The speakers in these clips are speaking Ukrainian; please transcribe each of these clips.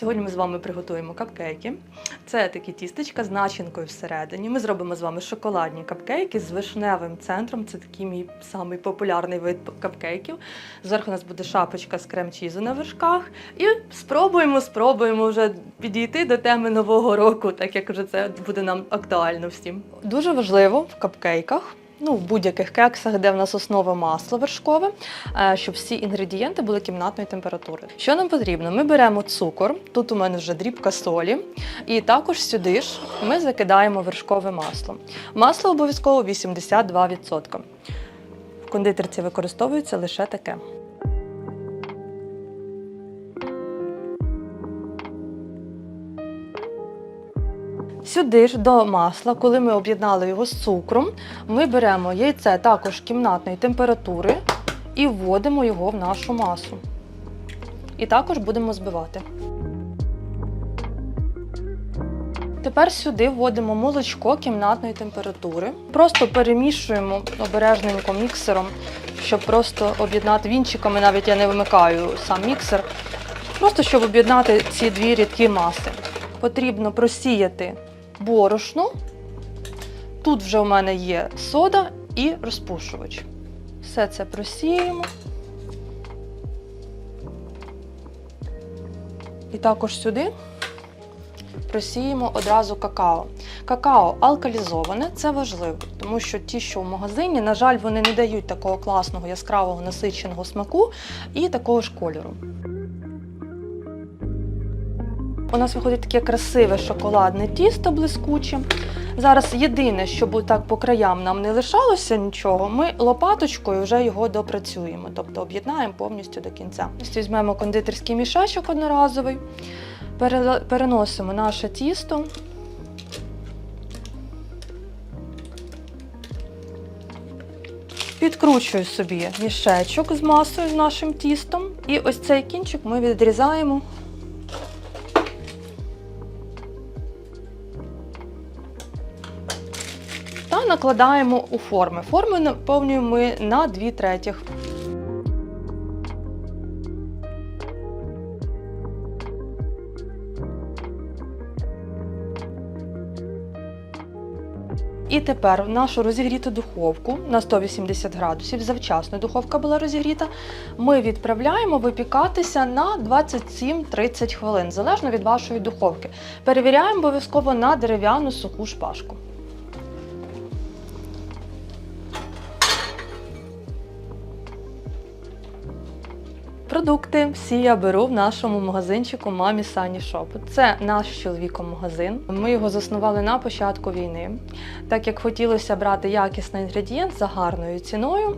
Сьогодні ми з вами приготуємо капкейки. Це такі тістечка з начинкою всередині. Ми зробимо з вами шоколадні капкейки з вишневим центром. Це такий мій самий популярний вид капкейків. Зверху у нас буде шапочка з крем-чізу на вершках. І спробуємо, спробуємо вже підійти до теми нового року, так як вже це буде нам актуально всім. Дуже важливо в капкейках. Ну, в будь-яких кексах, де в нас основа масло вершкове, е, щоб всі інгредієнти були кімнатної температури. Що нам потрібно? Ми беремо цукор, тут у мене вже дрібка солі, і також сюди ж ми закидаємо вершкове масло. Масло обов'язково 82%. В кондитерці використовується лише таке. Сюди ж до масла, коли ми об'єднали його з цукром, ми беремо яйце також кімнатної температури і вводимо його в нашу масу. І також будемо збивати. Тепер сюди вводимо молочко кімнатної температури. Просто перемішуємо обережненько міксером, щоб просто об'єднати вінчиками, навіть я не вимикаю сам міксер. Просто щоб об'єднати ці дві рідкі маси. Потрібно просіяти борошно. Тут вже у мене є сода і розпушувач. Все це просіємо. І також сюди просіємо одразу какао. Какао алкалізоване, це важливо, тому що ті, що в магазині, на жаль, вони не дають такого класного яскравого насиченого смаку і такого ж кольору. У нас виходить таке красиве шоколадне тісто блискуче. Зараз єдине, щоб так по краям нам не лишалося нічого, ми лопаточкою вже його допрацюємо, тобто об'єднаємо повністю до кінця. Візьмемо кондитерський мішечок одноразовий, переносимо наше тісто. Підкручую собі мішечок з масою з нашим тістом. І ось цей кінчик ми відрізаємо та накладаємо у форми. Форми наповнюємо ми на 2 третіх. І тепер в нашу розігріту духовку на 180 градусів, завчасно духовка була розігріта, ми відправляємо випікатися на 27-30 хвилин, залежно від вашої духовки. Перевіряємо обов'язково на дерев'яну суху шпажку. Продукти всі я беру в нашому магазинчику Мамі Сані Шоп. Це наш чоловіком магазин. Ми його заснували на початку війни, так як хотілося брати якісний інгредієнт за гарною ціною.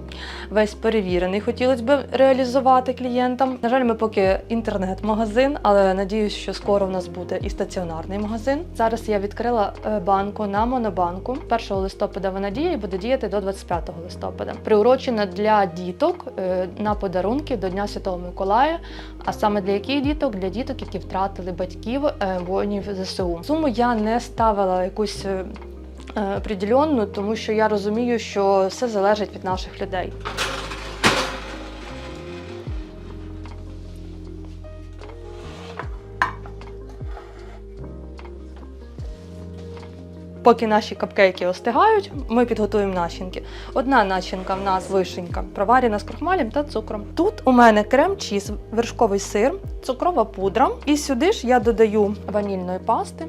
Весь перевірений хотілося б реалізувати клієнтам. На жаль, ми поки інтернет-магазин, але надіюсь, що скоро в нас буде і стаціонарний магазин. Зараз я відкрила е, банку на монобанку. 1 листопада вона діє і буде діяти до 25 листопада. Приурочена для діток е, на подарунки до Дня Святого Миколая. А саме для яких діток? Для діток, які втратили батьків е, воїнів ЗСУ. Суму я не ставила якусь. е, е, Определенну, тому що я розумію, що все залежить від наших людей. Поки наші капкейки остигають, ми підготуємо начинки. Одна начинка в нас вишенька, проварена з крохмалем та цукром. Тут у мене крем чіз, вершковий сир, цукрова пудра. І сюди ж я додаю ванільної пасти.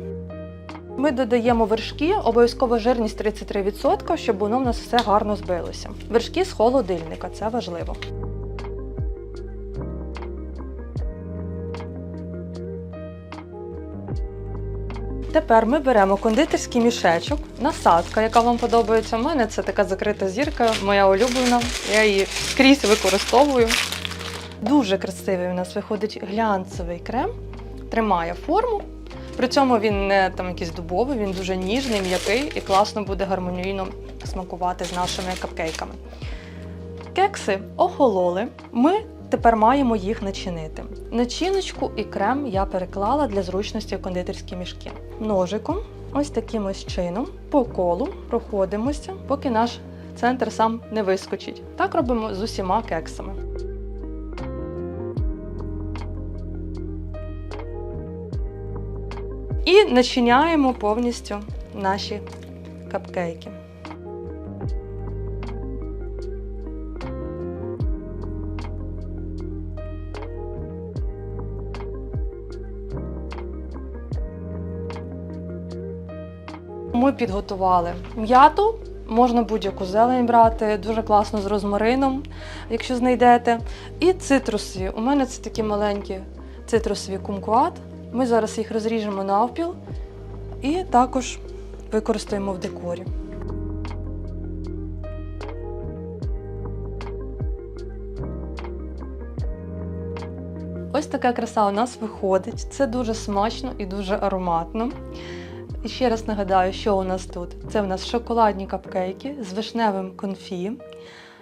Ми додаємо вершки, обов'язково жирність 33%, щоб воно в нас все гарно збилося. Вершки з холодильника, це важливо. Тепер ми беремо кондитерський мішечок, насадка, яка вам подобається. У мене це така закрита зірка, моя улюблена. Я її скрізь використовую. Дуже красивий у нас виходить глянцевий крем, тримає форму. При цьому він не там якийсь дубовий, він дуже ніжний, м'який і класно буде гармонійно смакувати з нашими капкейками. Кекси охололи. Ми тепер маємо їх начинити. Начиночку і крем я переклала для зручності в кондитерські мішки. Ножиком, ось таким ось чином, по колу проходимося, поки наш центр сам не вискочить. Так робимо з усіма кексами. І начиняємо повністю наші капкейки. Ми підготували м'яту. Можна будь-яку зелень брати, дуже класно з розмарином, якщо знайдете. І цитрусові. У мене це такі маленькі цитрусові кумкват. Ми зараз їх розріжемо навпіл і також використаємо в декорі. Ось така краса у нас виходить. Це дуже смачно і дуже ароматно. І ще раз нагадаю, що у нас тут. Це у нас шоколадні капкейки з вишневим конфі.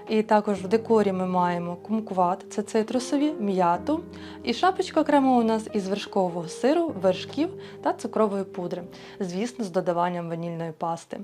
І також в декорі ми маємо кумкват, це цитрусові, м'яту. І шапочка окремо у нас із вершкового сиру, вершків та цукрової пудри, звісно, з додаванням ванільної пасти.